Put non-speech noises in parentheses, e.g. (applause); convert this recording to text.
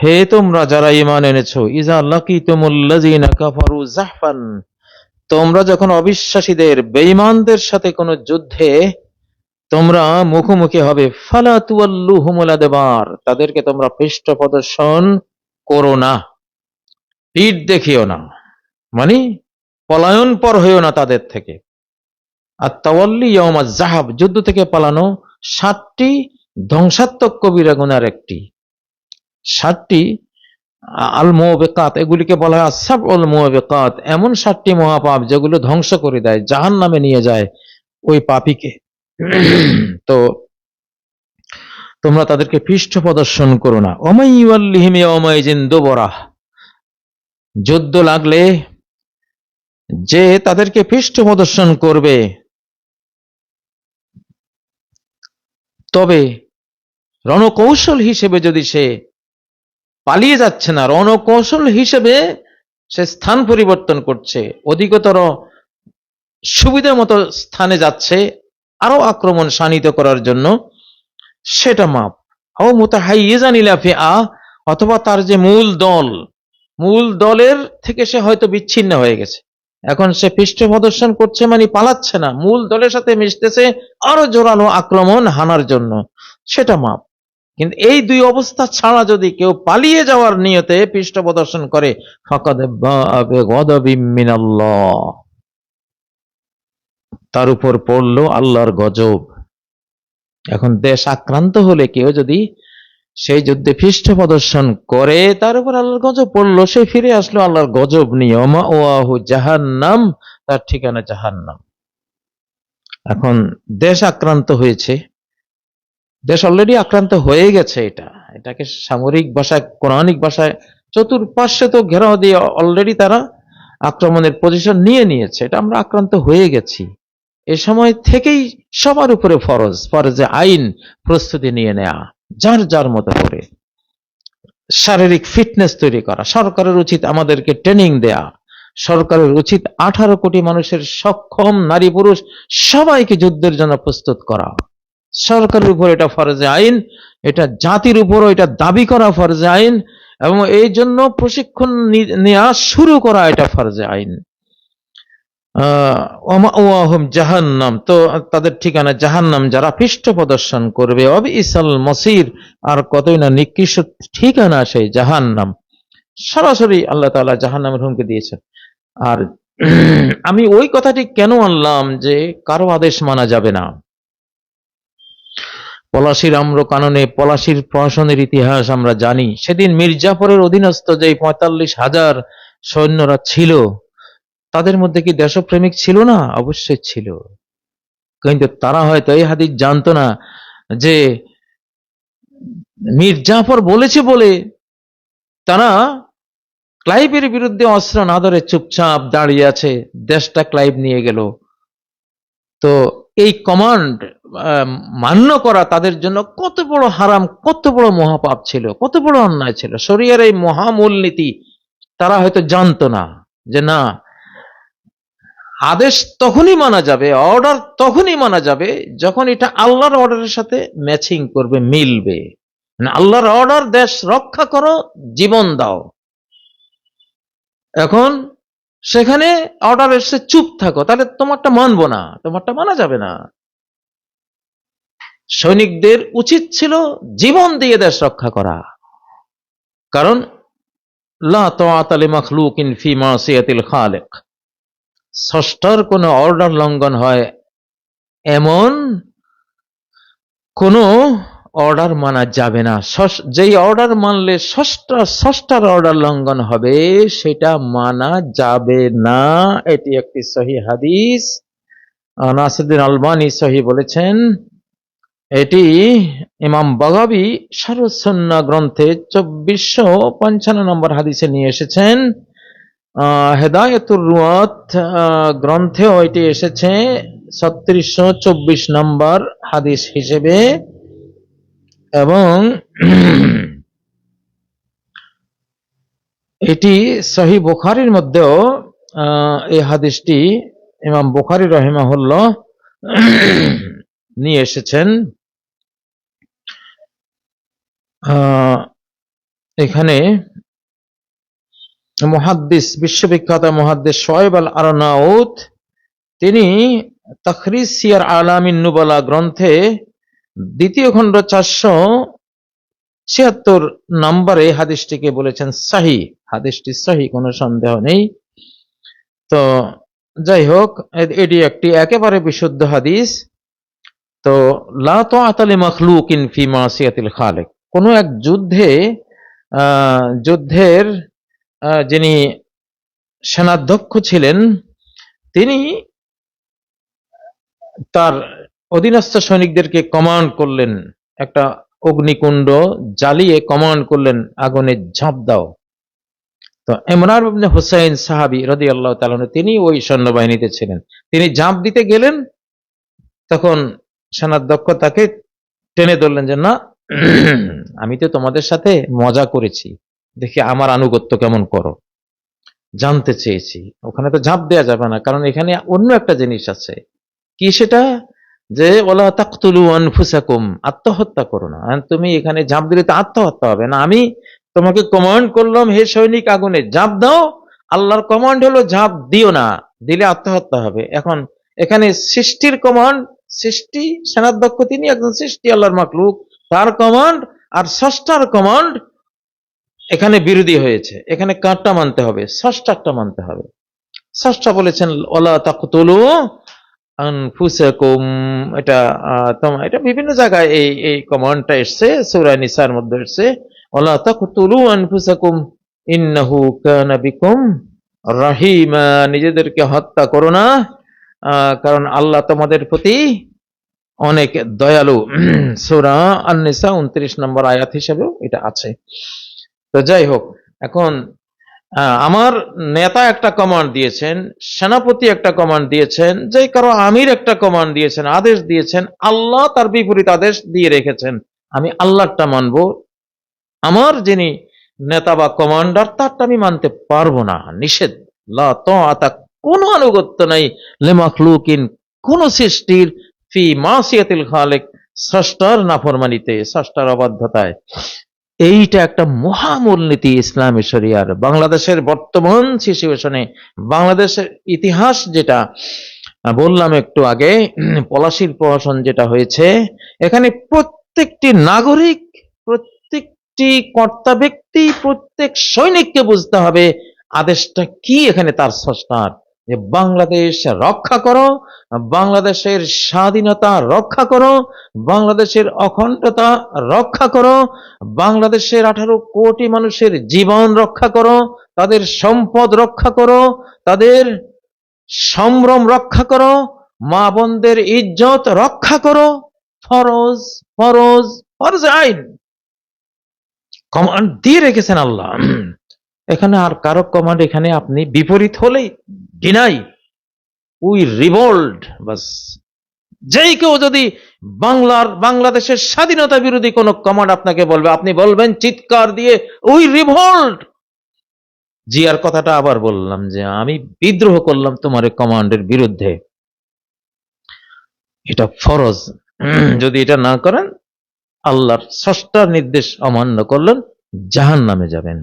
হে তোমরা যারা ঈমান এনেছো ইজা লাকিতুমুল্লাযীনা কাফারু জাহফান তোমরা যখন অবিশ্বাসীদের, বেঈমানদের সাথে কোনো যুদ্ধে, তোমরা মুখোমুখি হবে, ফালা তুয়াল্লুহুমুল আদবার। তাদেরকে তোমরা পৃষ্ঠ প্রদর্শন করো না, পিঠ দেখিও না মানে পলায়ন পর হইও না তাদের থেকে। আর তাওয়াল্লি ইয়াউমা জাহাব যুদ্ধ থেকে পালানো সাতটি ধ্বংসাত্মক কবিরা গুনার একটি। সাতটি আল মোবেকাত এগুলিকে বলা হয় আসাব অল মোবেকাত এমন সাতটি মহাপাপ যেগুলো ধ্বংস করে দেয়, জাহান নামে নিয়ে যায় ওই পাপিকে। তো তোমরা তাদেরকে পৃষ্ঠ প্রদর্শন করো না। অমাইয়াল্লিহিম ইয়াউমাইজিন দুবরাহ যুদ্ধ লাগলে যে তাদেরকে পৃষ্ঠ প্রদর্শন করবে, তবে রণকৌশল হিসেবে যদি সে পালিয়ে যাচ্ছে না, রণকৌশল হিসেবে সে স্থান পরিবর্তন করছে, অধিকতর সুবিধা মতো স্থানে যাচ্ছে, আরও আক্রমণ শানিত করার জন্য, সেটা মাপ। ও মোতাহাইজানিলাফে আ অথবা তার যে মূল দল, মূল দলের থেকে সে হয়তো বিচ্ছিন্ন হয়ে গেছে। এখন সে পৃষ্ঠ প্রদর্শন করছে মানে পালাচ্ছে না, মূল দলের সাথে মিশতেছে আরও জোরালো আক্রমণ হানার জন্য, সেটা মাপ। কিন্তু এই দুই অবস্থা ছাড়া যদি কেউ পালিয়ে যাওয়ার নিয়তে পৃষ্ঠ প্রদর্শন করে তার উপর পড়ল আল্লাহর গজব। এখন দেশ আক্রান্ত হলে কেউ যদি সেই যুদ্ধে পৃষ্ঠ প্রদর্শন করে, তার উপর আল্লাহর গজব পড়ল, সে ফিরে আসলো আল্লাহর গজব নিয়ে। ওমা ওয়াহু জাহান্নাম, তার ঠিকানা জাহান্নাম। এখন দেশ আক্রান্ত হয়েছে। দেশ অলরেডি আক্রান্ত হয়ে গেছে এটা। এটাকে সামরিক ভাষায় কোরআনিক ভাষায় চতুর্পার্শ্বে তো ঘেরাও দিয়ে অলরেডি তারা আক্রমণের পজিশন নিয়ে নিয়েছে। এটা আমরা আক্রান্ত হয়ে গেছি। এ সময় থেকেই সবার উপরে ফরজ, ফরজে আইন প্রস্তুতি নিয়ে নেয়া, যার যার মতো করে। শারীরিক ফিটনেস তৈরি করা, সরকারের উচিত আমাদেরকে ট্রেনিং দেয়া। সরকারের উচিত আঠারো কোটি মানুষের সক্ষম নারী পুরুষ সবাইকে যুদ্ধের জন্য প্রস্তুত করা। সরকারের উপর এটা ফরজে আইন, এটা জাতির উপরও এটা দাবি করা ফরজে আইন, এবং এই জন্য প্রশিক্ষণ নেওয়া শুরু করা এটা ফরজে আইন। জাহান্নাম, তো তাদের ঠিকানা জাহান্নাম যারা পৃষ্ঠ প্রদর্শন করবে ইসাল মসির, আর কতই না নিকৃষ্ট ঠিকানা সেই জাহান্নাম। সরাসরি আল্লাহ তাআলা জাহান্নামের হুমকি দিয়েছেন আর (clears throat) আমি ওই কথাটি কেন আনলাম যে কারও আদেশ মানা যাবে না? পলাশির আম্র কাননে, পলাশির প্রশাসনের ইতিহাস আমরা জানি। সেদিন মির্জাফরের অধীনস্থ যে পঁয়তাল্লিশ হাজার সৈন্যরা ছিল, তাদের মধ্যে কি দেশপ্রেমিক ছিল না? অবশ্যই ছিল। কিন্তু তারা হয়তো এই হাদিস জানতো না যে মির্জাফর বলেছে বলে তারা ক্লাইভের বিরুদ্ধে অস্ত্র না ধরে চুপচাপ দাঁড়িয়ে আছে। দেশটা ক্লাইভ নিয়ে গেল। তো এই কমান্ড মান্য করা তাদের জন্য কত বড় হারাম, কত বড় মহাপাপ ছিল, কত বড় অন্যায় ছিল। শরিয়ার এই মহামূলনীতি তারা হয়তো জানতো না যে না, আদেশ তখনই মানা যাবে অর্ডার তখনই মানা যাবে যখন এটা আল্লাহর অর্ডারের সাথে ম্যাচিং করবে, মিলবে। মানে আল্লাহর অর্ডার দেশ রক্ষা করো, জীবন দাও। এখন সেখানে অর্ডার এসে চুপ থাকো, তাহলে তোমারটা মানবো না, তোমারটা মানা যাবে না। সৈনিকদের উচিত ছিল জীবন দিয়ে দেশ রক্ষা করা। কারণ ষষ্ঠার কোন অর্ডার লঙ্ঘন হয় এমন কোন অর্ডার মানা যাবে না। যেই অর্ডার মানলে ষষ্ঠা ষষ্ঠার অর্ডার লঙ্ঘন হবে সেটা মানা যাবে না। এটি একটি সহি হাদিস। আহ, নাসিরুদ্দিন আলবানি সহি বলেছেন এটি ইমাম বাগাবি সারসন্না গ্রন্থে চব্বিশশো পঞ্চান্ন নম্বর হাদিসে নিয়ে এসেছেন। হেদায়েতুর রুয়াত গ্রন্থেও এটি এসেছে ছত্রিশশো চব্বিশ নম্বর হাদিস হিসেবে। এবং এটি সহি বুখারির মধ্যেও এই হাদিসটি ইমাম বুখারি রহিমাহুল্লাহ নিয়ে এসেছেন। এখানে মহাদ্দিস, বিশ্ববিখ্যাত মহাদ্দিস শোয়েব আল আরনাউত তিনি তখরিস সিয়ার আলামিন নুবালা গ্রন্থে দ্বিতীয় খণ্ড চারশো ছিয়াত্তর নম্বরে হাদিসটিকে বলেছেন সাহি। হাদিসটি সাহি, কোনো সন্দেহ নেই। তো যাই হোক এটি একটি একেবারে বিশুদ্ধ হাদিস। তো, লা তো আতালি মখলুকিন ফি মাসিয়াতিল খালেক। কোন এক যুদ্ধে যুদ্ধের যিনি সেনাধ্যক্ষ ছিলেন, তিনি তার অধীনস্থ সৈনিকদেরকে কমান্ড করলেন। একটা অগ্নিকুণ্ড জ্বালিয়ে কমান্ড করলেন আগুনে ঝাঁপ দাও। তো ইমরান হুসাইন সাহাবী রদি আল্লাহ আনহু, তিনি ওই সৈন্যবাহিনীতে ছিলেন। তিনি ঝাঁপ দিতে গেলেন তখন সেনাধ্যক্ষ তাকে টেনে ধরলেন যে না (clears throat) আমি তো তোমাদের সাথে মজা করেছি। দেখি আমার আনুগত্য কেমন করো। জানতে চেয়েছি। ওখানে তো ঝাঁপ দেওয়া যাবে না কারণ এখানে অন্য একটা জিনিস আছে। কি সেটা? যে, ওলা তাকতুলু আনফুসাকুম আত্মহত্যা করো না। তুমি এখানে ঝাঁপ দিলে তো আত্মহত্যা হবে না। আমি তোমাকে কমান্ড করলাম, হে সৈনিক আগুনে ঝাঁপ দাও। আল্লাহর কমান্ড হলো ঝাঁপ দিও না, দিলে আত্মহত্যা হবে। এখন এখানে সৃষ্টির কমান্ড সৃষ্টি সেনাধ্যক্ষ তিনি একজন সৃষ্টি, আল্লাহর মাকলুক তার কমান্ড আর ষষ্ঠার কমান্ড এখানে বিরোধী হয়েছে। এখানে কারটা মানতে হবে, ষষ্ঠারটা মানতে হবে। ষষ্ঠা বলেছেন, ওলা তাকতুলু আনফুসাকুম, এটা তোমার এটা বিভিন্ন জায়গায় এই এই কমান্ডটা এসছে, সূরা নিসার মধ্যে এসছে। ওলা তাকতুলু আনফুসাকুম, ইন্নাহু কানা বিকুম রাহিমা, নিজেদেরকে হত্যা করো না কারণ আল্লাহ তোমাদের প্রতি অনেক দয়ালু। (clears throat) সূরা আন-নিসা 29 নম্বর আয়াত হিসেবেও এটা আছে। তো যাই হোক, এখন আমার নেতা একটা কমান্ড দিয়েছেন, সেনাপতি একটা কমান্ড দিয়েছেন, যে কারও আমির একটা কমান্ড দিয়েছেন, আদেশ দিয়েছেন, আল্লাহ তার বিপরীত আদেশ দিয়ে রেখেছেন। আমি আল্লাহটা মানব। আমার যিনি নেতা বা কমান্ডার তারটা আমি মানতে পারব না। নিষেধ। লা কোনো আনুগত্য নাই। লেমাখলুকিন কোন সৃষ্টির ফি মাসিয়াতিল খালেক, স্রষ্টার নাফরমানিতে, স্রষ্টার অবাধ্যতায়। এইটা একটা মহামূলনীতি ইসলামী শরিয়ার। বাংলাদেশের বর্তমান সিচুয়েশনে বাংলাদেশের ইতিহাস যেটা বললাম একটু আগে, (clears throat) পলাশির প্রহসন যেটা হয়েছে, এখানে প্রত্যেকটি নাগরিক, প্রত্যেকটি কর্তা ব্যক্তি, প্রত্যেক সৈনিককে বুঝতে হবে, আদেশটা কি এখানে তার স্রষ্টার। যে বাংলাদেশ রক্ষা করো, বাংলাদেশের স্বাধীনতা রক্ষা করো, বাংলাদেশের অখণ্ডতা রক্ষা করো, বাংলাদেশের আঠারো কোটি মানুষের জীবন রক্ষা করো, তাদের সম্পদ রক্ষা করো, তাদের সম্ভ্রম রক্ষা করো, মা বোনদের ইজ্জত রক্ষা করো, ফরজ ফরজ ফরজ আইন। কমান্ড দিয়ে রেখেছেন আল্লাহ। এখানে আর কারও কমান্ড এখানে আপনি বিপরীত হলেই ডিনাই উই রিভোল্ড বাস যেই কেউ যদি বাংলার, বাংলাদেশের স্বাধীনতা বিরোধী কোন কমান্ড আপনাকে বলবে, আপনি বলবেন চিৎকার দিয়ে উই রিভোল্ট জিয়ার কথাটা আবার বললাম যে আমি বিদ্রোহ করলাম তোমার কমান্ডের বিরুদ্ধে। এটা ফরজ। (clears throat) যদি এটা না করেন, আল্লাহর ষষ্ঠার নির্দেশ অমান্য করলেন জাহান নামে যাবেন।